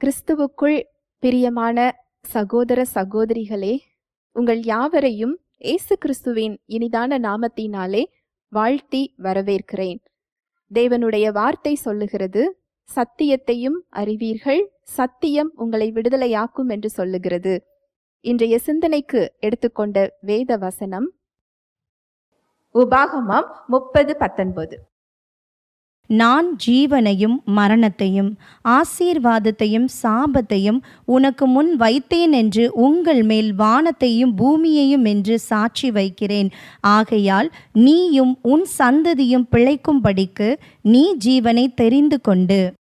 கிறிஸ்துவுக்குள் பிரியமான சகோதர சகோதரிகளே உங்கள் யாவரையும் இயேசு கிறிஸ்துவின் இனிதான நாமத்தினாலே வாழ்த்தி வரவேற்கிறேன். தேவனுடைய வார்த்தை சொல்லுகிறது சத்தியத்தையும் அறிவீர்கள் சத்தியம் உங்களை விடுதலையாக்கும் என்று சொல்லுகிறது. இன்றைய சிந்தனைக்கு எடுத்துக்கொண்ட வேத வசனம் உபாகமம் முப்பது பத்தொன்பது. நான் ஜீவனையும் மரணத்தையும் ஆசீர்வாதத்தையும் சாபத்தையும் உனக்கு முன் வைத்தேன் என்று உங்கள் மேல் வானத்தையும் பூமியையும் என்று சாட்சி வைக்கிறேன். ஆகையால் நீயும் உன் சந்ததியும் பிழைக்கும்படிக்கு நீ ஜீவனை தெரிந்து கொண்டு.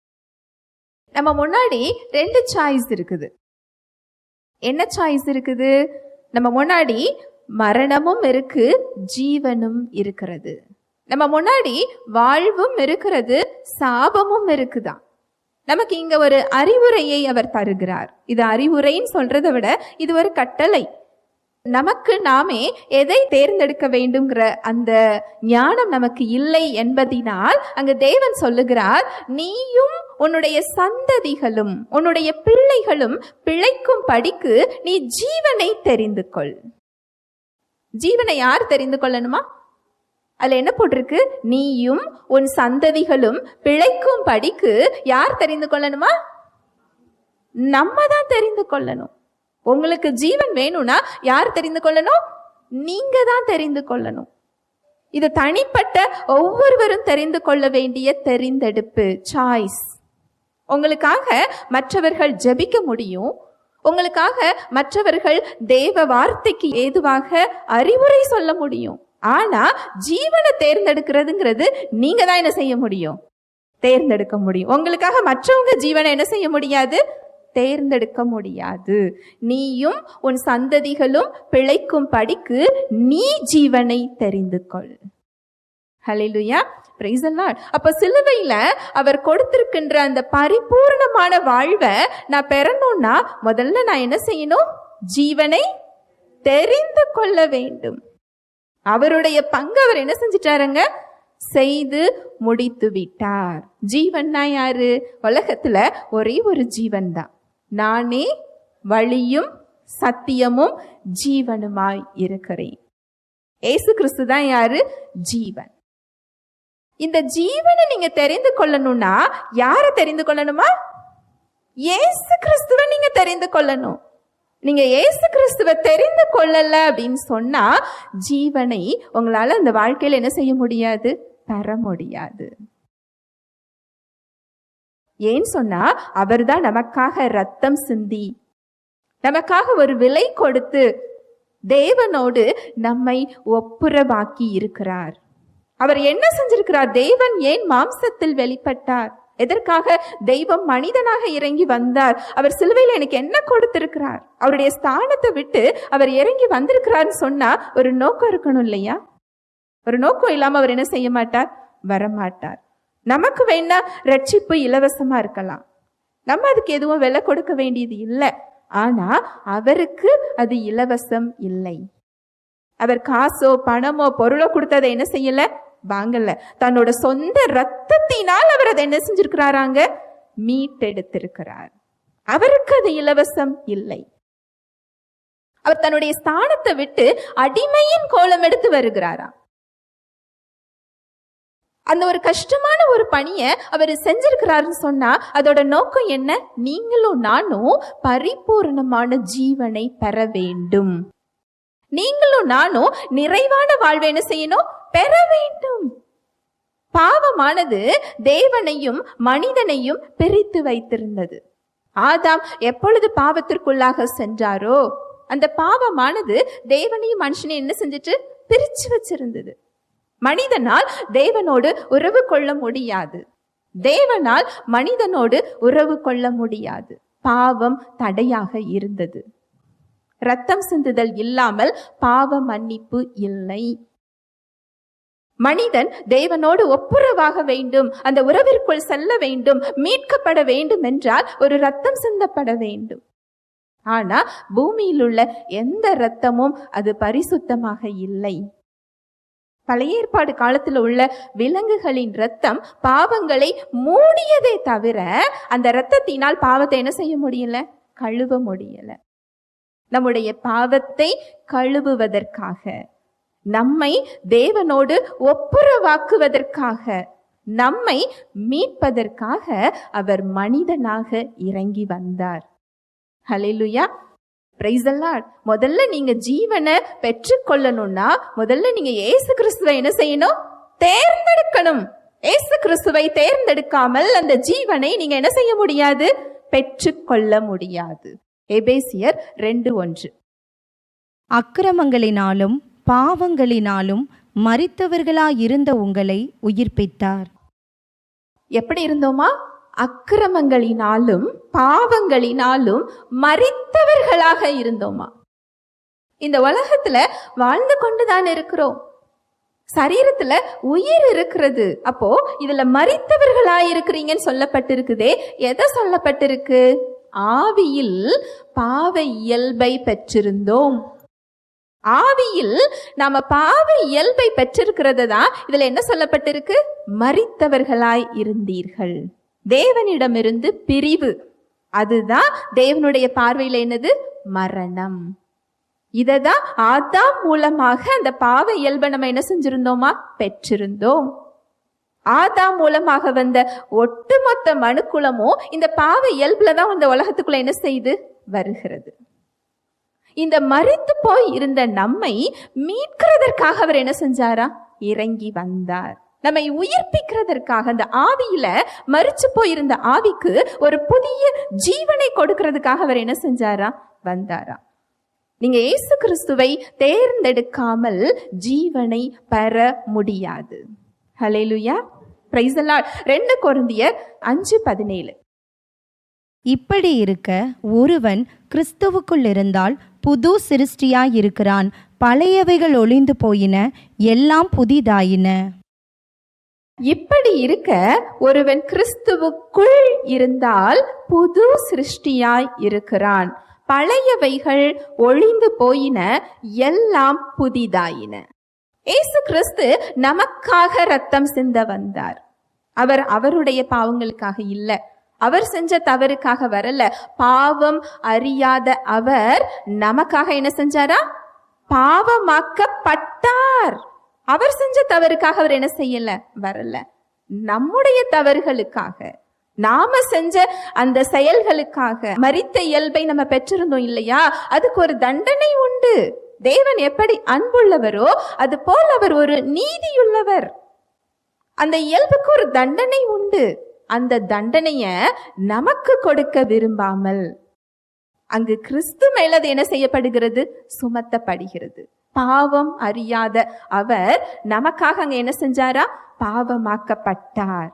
நம்ம முன்னாடி ரெண்டு சாய்ஸ் இருக்குது. என்ன சாய்ஸ் இருக்குது? நம்ம முன்னாடி மரணமும் இருக்கு ஜீவனும் இருக்கிறது. நம்ம முன்னாடி வாழ்வும் இருக்கிறது சாபமும் இருக்குதான் நமக்கு இங்க ஒரு அறிவுரையை அவர் தருகிறார். இது அறிவுரைன்னு சொல்றதை விட இது ஒரு கட்டளை. நமக்கு நாமே எதை தேர்ந்தெடுக்க வேண்டுங்கிற அந்த ஞானம் நமக்கு இல்லை என்பதினால் அங்கு தேவன் சொல்லுகிறார் நீயும் உன்னுடைய சந்ததிகளும் உன்னுடைய பிள்ளைகளும் பிழைக்கும் படிக்கு நீ ஜீவனை தெரிந்து கொள். ஜீவனை யார் தெரிந்து கொள்ளணுமா? அதில் என்ன போட்டிருக்கு? நீயும் உன் சந்ததிகளும் பிழைக்கும் படிக்கு யார் தெரிந்து கொள்ளணுமா? நம்ம தான் தெரிந்து கொள்ளணும். உங்களுக்கு ஜீவன் வேணும்னா யார் தெரிந்து கொள்ளணும்? நீங்க தான் தெரிந்து கொள்ளணும். இது தனிப்பட்ட ஒவ்வொருவரும் தெரிந்து கொள்ள வேண்டிய தெரிந்தெடுப்பு சாய்ஸ் உங்களுக்காக மற்றவர்கள் ஜெபிக்க முடியும். உங்களுக்காக மற்றவர்கள் தேவ வார்த்தைக்கு ஏதுவாக அறிவுரை சொல்ல முடியும். ஆனா ஜீவனை தேர்ந்தெடுக்கிறதுங்கிறது நீங்க தான் என்ன செய்ய முடியும்? தேர்ந்தெடுக்க முடியும். உங்களுக்காக மற்றவங்க ஜீவனை என்ன செய்ய முடியாது? தேர்ந்தெடுக்க முடியாது. நீயும் உன் சந்ததிகளும் பிழைக்கும் படிக்கு நீ ஜீவனை தெரிந்து கொள். ஹலிலுயா praise the lord. அப்ப சிலுவையில அவர் கொடுத்திருக்கின்ற அந்த பரிபூர்ணமான வாழ்வை நான் பெறணும்னா முதல்ல நான் என்ன செய்யணும்? ஜீவனை தெரிந்து கொள்ள வேண்டும். அவருடைய பங்கு அவர் என்ன செஞ்சிட்டாருங்க? செய்து முடித்து விட்டார். ஜீவன்னா யாரு? உலகத்துல ஒரே ஒரு ஜீவன் தான். நானே வழியும் சத்தியமும் ஜீவனுமாய் இருக்கிறேன். ஏசு கிறிஸ்து தான் யாரு? ஜீவன். இந்த ஜீவனை நீங்க தெரிந்து கொள்ளணும்னா யாரை தெரிந்து கொள்ளணுமா? ஏசு கிறிஸ்துவ நீங்க தெரிந்து கொள்ளணும். நீங்க ஏசு கிறிஸ்துவை தெரிந்து கொள்ளல அப்படின்னு சொன்னா ஜீவனை உங்களால அந்த வாழ்க்கையில என்ன செய்ய முடியாது? பெற முடியாது. ஏன் சொன்னா அவர்தான் நமக்காக ரத்தம் சிந்தி நமக்காக ஒரு விலை கொடுத்து தேவனோடு நம்மை ஒப்புரவாக்கி இருக்கிறார். அவர் என்ன செஞ்சிருக்கிறார்? தேவன் ஏன் மாம்சத்தில் வெளிப்பட்டார்? எதற்காக? தெய்வம் மனிதனாக இறங்கி வந்தார். அவர் சிலுவையில் எனக்கு என்ன கொடுத்திருக்கிறார்? அவருடைய ஸ்தானத்தை விட்டு அவர் இறங்கி வந்திருக்கிறார்னு சொன்னா ஒரு நோக்கம் இருக்கணும் இல்லையா? ஒரு நோக்கம் இல்லாம அவர் என்ன செய்ய மாட்டார்? வரமாட்டார். நமக்கு வேணா ரட்சிப்பு இலவசமா இருக்கலாம். நம்ம அதுக்கு எதுவும் விலை கொடுக்க வேண்டியது இல்லை. ஆனா அவருக்கு அது இலவசம் இல்லை. அவர் காசோ பணமோ பொருளோ கொடுத்ததை என்ன செய்யல? வாங்கல. தன்னோட சொந்த ரத்தத்தினால் அவர் அதை என்ன செஞ்சிருக்கிறாராங்க? மீட்டெடுத்திருக்கிறார். அவருக்கு அது இலவசம் இல்லை. அவர் தன்னுடைய ஸ்தானத்தை விட்டு அடிமையின் கோலம் எடுத்து வருகிறாராம். அந்த ஒரு கஷ்டமான ஒரு பணியை அவர் செஞ்சிருக்கிறாருன்னு சொன்னா அதோட நோக்கம் என்ன? நீங்களும் நானும் பரிபூர்ணமான ஜீவனை பெற வேண்டும். நீங்களும் நானும் நிறைவான வாழ்வை என்ன செய்யணும்? பெற வேண்டும். பாவமானது தேவனையும் மனிதனையும் பிரித்து வைத்திருந்தது. ஆதாம் எப்பொழுது பாவத்திற்குள்ளாக சென்றாரோ அந்த பாவமானது தேவனையும் மனுஷனையும் என்ன செஞ்சுட்டு? பிரிச்சு வச்சிருந்தது. மனிதனால் தேவனோடு உறவு கொள்ள முடியாது. தேவனால் மனிதனோடு உறவு கொள்ள முடியாது. பாவம் தடையாக இருந்தது. ரத்தம் சிந்துதல் இல்லாமல் பாவ மன்னிப்பு இல்லை. மனிதன் தேவனோடு ஒப்புரவாக வேண்டும் அந்த உறவிற்குள் செல்ல வேண்டும் மீட்கப்பட வேண்டும் என்றால் ஒரு ரத்தம் சிந்தப்பட வேண்டும். ஆனா பூமியில் உள்ள எந்த ரத்தமும் அது பரிசுத்தமாக இல்லை. பழைய ஏற்பாடு காலத்தில் உள்ள விலங்குகளின் ரத்தம் பாவங்களை மூடியதே தவிர அந்த ரத்தத்தினால் பாவத்தை என்ன செய்ய முடியல? கழுவ முடியலை. நம்முடைய பாவத்தை கழுவுவதற்காக. நம்மை தேவனோடு ஒப்புரவாக்குவதற்காக. நம்மை மீட்பதற்காக அவர் மனிதனாக இறங்கி வந்தார். ஹலெலுயா பிரைஸ் முதல்ல நீங்க ஜீவனை பெற்றுக்கொள்ளணும்னா முதல்ல நீங்க இயேசு கிறிஸ்துவை என்ன செய்யணும்? தேர்ந்தெடுக்கணும். ஏசு கிறிஸ்துவை தேர்ந்தெடுக்காமல் அந்த ஜீவனை நீங்க என்ன செய்ய முடியாது? பெற்றுக்கொள்ள முடியாது. எபேசியர் ரெண்டு ஒன்று. அக்கிரமங்களினாலும் பாவங்களினாலும் மறித்தவர்களாயிருந்த உங்களை உயிர்ப்பித்தார். எப்படி இருந்தோமா? அக்கிரமங்களினாலும் பாவங்களினாலும் மறித்தவர்களாக இருந்தோமா? இந்த உலகத்துல வாழ்ந்து கொண்டுதான் இருக்கிறோம். சரீரத்துல உயிர் இருக்கிறது. அப்போ இதுல மரித்தவர்களா இருக்கிறீங்கன்னு சொல்லப்பட்டிருக்குதே. எதை சொல்லப்பட்டிருக்கு? ஆவியில் பாவ இயல்பை பெற்றிருந்தோம். ஆவியில் நாம பாவ இயல்பை பெற்றிருக்கிறது தான் இதுல என்ன சொல்லப்பட்டிருக்கு? மறித்தவர்களாய் இருந்தீர்கள். தேவனிடமிருந்து பிரிவு. அதுதான் தேவனுடைய பார்வையில என்னது? மரணம். இததான் ஆதாம் மூலமாக அந்த பாவ இயல்பை நம்ம என்ன செஞ்சிருந்தோமா? பெற்றிருந்தோம். ஆதாம் மூலமாக வந்த ஒட்டுமொத்த மனுக்குலமும் இந்த பாவ இயல்புல தான் இந்த உலகத்துக்குள்ள என்ன செய்து? வருகிறது. இந்த மறித்து போய் இருந்த நம்மை மீட்கிறதற்காக அவர் என்ன செஞ்சாரா? இறங்கி வந்தார். நம்மை உயிர்ப்பிக்கிறதற்காக அந்த ஆவியில மறிச்சு போயிருந்த ஆவிக்கு ஒரு புதிய ஜீவனை கொடுக்கிறதுக்காக அவர் என்ன செஞ்சாரா? வந்தாரா. நீங்க இயேசு கிறிஸ்துவை தேர்ந்தெடுக்காமல் ஜீவனை பெற முடியாது. ஹலேலுயா பிரைஸ் ரெண்டு கொரிந்தியர் அஞ்சு பதினேழு. இப்படி இருக்க ஒருவன் கிறிஸ்துவுக்குள் இருந்தால் புது சிருஷ்டியாயிருக்கிறான் பழையவைகள் ஒளிந்து போயின எல்லாம் புதிதாயின. இப்படி இருக்க ஒருவன் கிறிஸ்துவுக்குள் இருந்தால் புது சிருஷ்டியாய் இருக்கிறான். பழையவைகள் ஒளிந்து போயின எல்லாம் புதிதாயின. இயேசு கிறிஸ்து நமக்காக ரத்தம் சிந்த வந்தார். அவர் அவருடைய பாவங்களுக்காக இல்ல. அவர் செஞ்ச தவறுக்காக வரல. பாவம் அறியாத அவர் நமக்காக என்ன செஞ்சாரா? பாவமாக்கப்பட்டார். அவர் செஞ்ச தவறுக்காக அவர் என்ன செய்யல? வரல. நம்முடைய தவறுகளுக்காக நாம செஞ்ச அந்த செயல்களுக்காக மறித்த இயல்பை நம்ம பெற்றிருந்தோம் இல்லையா? அதுக்கு ஒரு தண்டனை உண்டு. தேவன் எப்படி அன்புள்ளவரோ அது போல் அவர் ஒரு நீதியுள்ளவர். அந்த இயல்புக்கு ஒரு தண்டனை உண்டு. அந்த தண்டனைய நமக்கு கொடுக்க விரும்பாமல் அங்கு கிறிஸ்து மேல அது என்ன செய்யப்படுகிறது? சுமத்தப்படுகிறது. பாவம் அறியாத அவர் நமக்காக அங்க என்ன செஞ்சாரா? பாவமாக்கப்பட்டார்.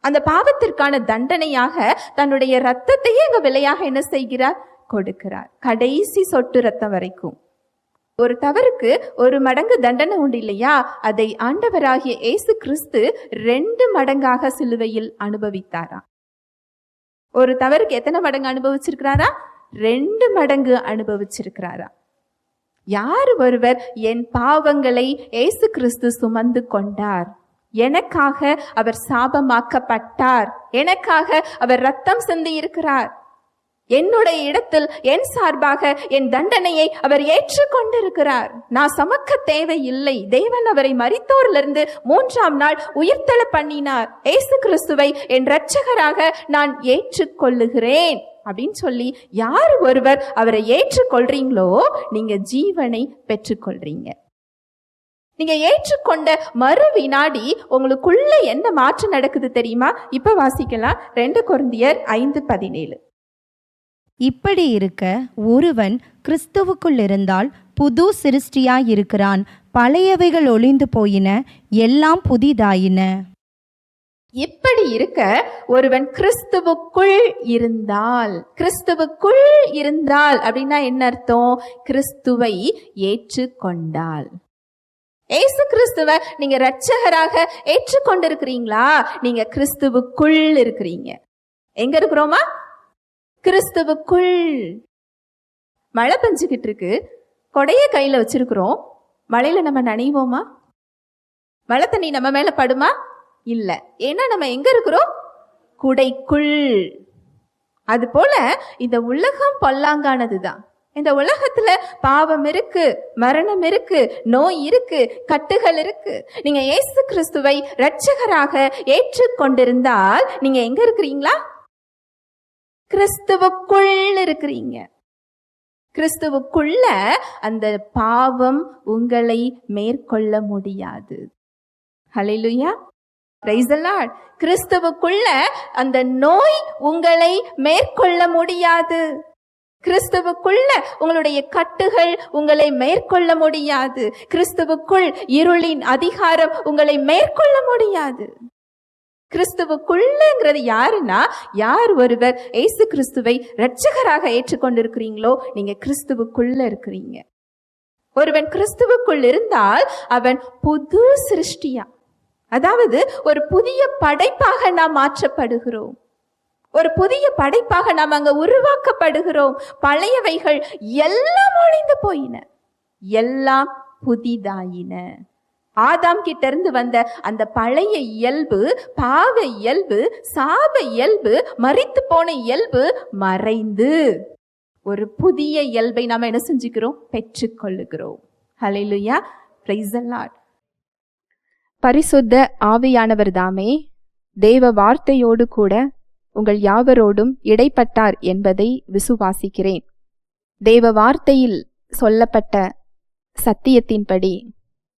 அந்த பாவத்திற்கான தண்டனையாக தன்னுடைய ரத்தத்தையே அங்க விலையாக என்ன செய்கிறார்? கொடுக்கிறார். கடைசி சொட்டு ரத்தம் வரைக்கும். ஒரு தவறுக்கு ஒரு மடங்கு தண்டனை உண்டு இல்லையா? அதை ஆண்டவராகிய இயேசு கிறிஸ்து ரெண்டு மடங்காக சிலுவையில் அனுபவித்தாரா? ஒரு தவறுக்கு எத்தனை மடங்கு அனுபவிச்சிருக்கிறாரா? ரெண்டு மடங்கு அனுபவிச்சிருக்கிறாரா? யார் ஒருவர் என் பாவங்களை இயேசு கிறிஸ்து சுமந்து கொண்டார்? எனக்காக அவர் சாபமாக்கப்பட்டார். எனக்காக அவர் ரத்தம் சிந்தி இருக்கிறார். என்னுடைய இடத்தில் என் சார்பாக என் தண்டனையை அவர் ஏற்றுக்கொண்டிருக்கிறார். நான் சமக்க தேவையில்லை. தேவன் அவரை மறித்தோரிலிருந்து மூன்றாம் நாள் உயிர்த்தள பண்ணினார். ஏசு கிறிஸ்துவை என் இரட்சகராக நான் ஏற்றுக்கொள்ளுகிறேன். அப்படின்னு சொல்லி யார் ஒருவர் அவரை ஏற்றுக்கொள்றீங்களோ நீங்க ஜீவனை பெற்றுக்கொள்றீங்க. நீங்க ஏற்றுக்கொண்ட மறு வினாடி உங்களுக்குள்ள என்ன மாற்றம் நடக்குது தெரியுமா? இப்ப வாசிக்கலாம். ரெண்டு குருந்தியர் ஐந்து பதினேழு. இப்படி இருக்க ஒருவன் கிறிஸ்துவுக்குள் இருந்தால் புது சிருஷ்டியாயிருக்கிறான். பழையவைகள் ஒளிந்து போயின எல்லாம் புதிதாயின. இப்படி இருக்க ஒருவன் கிறிஸ்துவுக்குள் இருந்தால் கிறிஸ்துவுக்குள் இருந்தால் அப்படின்னா என்ன அர்த்தம்? கிறிஸ்துவை ஏற்றுக்கொண்டால். ஏசு கிறிஸ்துவ நீங்க ரட்சகராக ஏற்றுக்கொண்டிருக்கிறீங்களா? நீங்க கிறிஸ்துவுக்குள் இருக்கிறீங்க. எங்க இருக்கிறோமா? கிறிஸ்துவுக்குள். மழை பெஞ்சுக்கிட்டு இருக்கு கொடைய கையில் வச்சிருக்கிறோம். மழையில நம்ம நனைவோமா மழை தண்ணி நம்ம மேல படுமா? இல்ல. ஏன்னா நம்ம எங்க இருக்கிறோம்? குடைக்குள். அது போல இந்த உலகம் பொல்லாங்கானதுதான். இந்த உலகத்துல பாவம் இருக்கு மரணம் இருக்கு நோய் இருக்கு கட்டுகள் இருக்கு. நீங்க இயேசு கிறிஸ்துவை ரட்சகராக ஏற்றுக்கொண்டிருந்தால் நீங்க எங்க இருக்கிறீங்களா? கிறிஸ்துவுக்குள் இருக்கிறீங்க. கிறிஸ்துவுக்குள்ள அந்த பாவம் உங்களை மேற்கொள்ள முடியாது. ஹalleluya கிறிஸ்துவுக்குள்ள அந்த நோய் உங்களை மேற்கொள்ள முடியாது. கிறிஸ்துவுக்குள்ள உங்களுடைய கட்டுகள் உங்களை மேற்கொள்ள முடியாது. கிறிஸ்துவுக்குள் இருளின் அதிகாரம் உங்களை மேற்கொள்ள முடியாது. கிறிஸ்துவுக்குள்ளங்கிறது யாருன்னா யார் ஒருவர் ஏசு கிறிஸ்துவை இரட்சகராக ஏற்றுக்கொண்டிருக்கிறீங்களோ நீங்க கிறிஸ்துவுக்குள்ள இருக்கிறீங்க. ஒருவன் கிறிஸ்துவுக்குள் இருந்தால் அவன் புது சிருஷ்டியா? அதாவது ஒரு புதிய படைப்பாக நாம் மாற்றப்படுகிறோம். ஒரு புதிய படைப்பாக நாம் அங்க உருவாக்கப்படுகிறோம். பழையவைகள் எல்லாம் ஒழிந்து போயின. எல்லாம் புதிதாயின. ஆதாம் கிட்ட இருந்து வந்த அந்த பழைய இயல்பு பாவ இயல்பு சாப இயல்பு மறித்து போன இயல்பு மறைந்து. ஒரு புதிய இயல்பை நாம என்ன செஞ்சுக்கிறோம்? பெற்றுக்கொள்ளுகிறோம். ஹalleluya praise பரிசுத்த ஆவியானவர் தாமே தேவ வார்த்தையோடு கூட உங்கள் யாவரோடும் இடைப்பட்டார் என்பதை விசுவாசிக்கிறேன். தேவ வார்த்தையில் சொல்லப்பட்ட சத்தியத்தின்படி